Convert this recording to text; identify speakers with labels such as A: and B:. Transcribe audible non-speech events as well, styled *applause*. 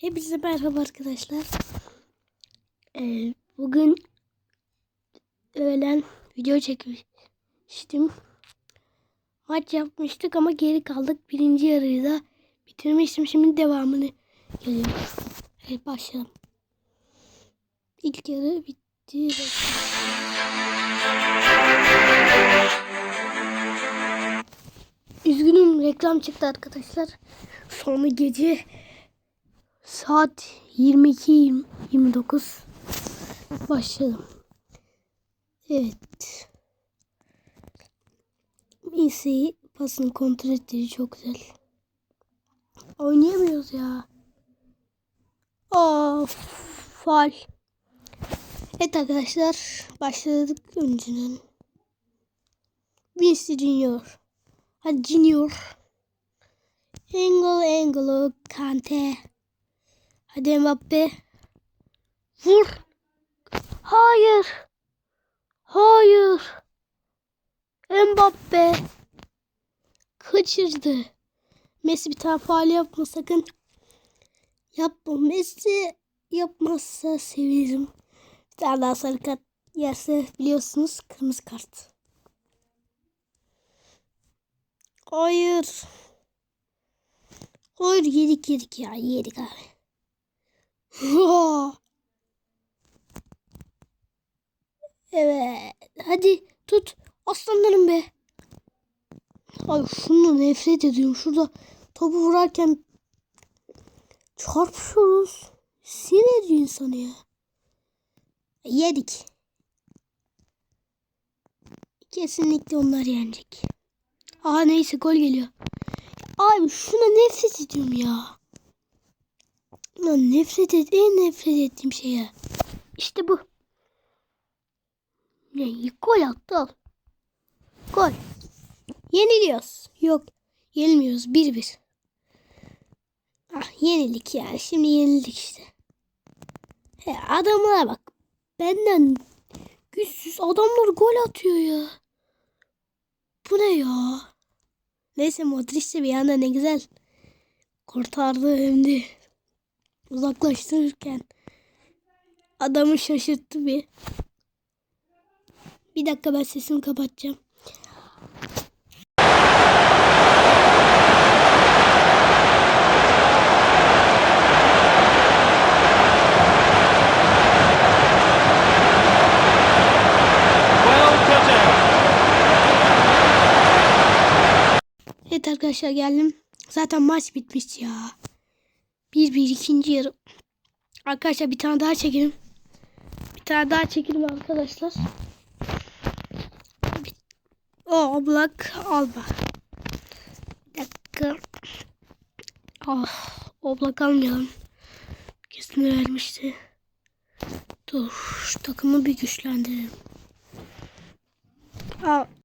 A: Hepinize merhaba arkadaşlar. Ee, bugün öğlen video çekmiştim. Maç yapmıştık ama geri kaldık. Birinci yarıyı da bitirmiştim. Şimdi devamını geliyor. Evet başlayalım. İlk yarı bitti. Üzgünüm reklam çıktı arkadaşlar. Sonra gece saat 22.29 başladım. Evet. Messi pasını kontrol ettiği çok güzel. Oynayamıyoruz ya. Of, faal. Evet arkadaşlar başladık önceden. Vinci Junior. Hadi Junior. Engel Engel Kante. Hadi Mbappe. Vur. Hayır. Hayır. Mbappe. Kaçırdı. Messi bir tane faal yapma sakın. Yapma Messi yapmazsa sevinirim. Bir tane daha sarı kart yerse biliyorsunuz kırmızı kart. Hayır. Hayır yedik yedik ya yedik abi. *laughs* evet. Hadi tut. Aslanlarım be. Ay şunu nefret ediyorum. Şurada topu vurarken çarpışıyoruz. Sinir ediyor insanı ya. Yedik. Kesinlikle onlar yenecek. Aa neyse gol geliyor. Abi şuna nefret ediyorum ya. Lan nefret et, en nefret ettiğim şey ya. İşte bu. Ne gol attı al. Gol. Yeniliyoruz. Yok. Yenilmiyoruz. 1-1. Ah yenildik yani. Şimdi yenildik işte. He, adamlara bak. Benden güçsüz adamlar gol atıyor ya. Bu ne ya? Neyse Modric de bir yana ne güzel kurtardı hem de uzaklaştırırken adamı şaşırttı bir. Bir dakika ben sesimi kapatacağım. Evet arkadaşlar geldim. Zaten maç bitmiş ya. Bir bir ikinci yarı. Arkadaşlar bir tane daha çekelim. Bir tane daha çekelim arkadaşlar. O Oblak Alba. Bir dakika. Ah, Oblak almayalım. Kesin vermişti. Dur şu takımı bir güçlendirelim. Aa,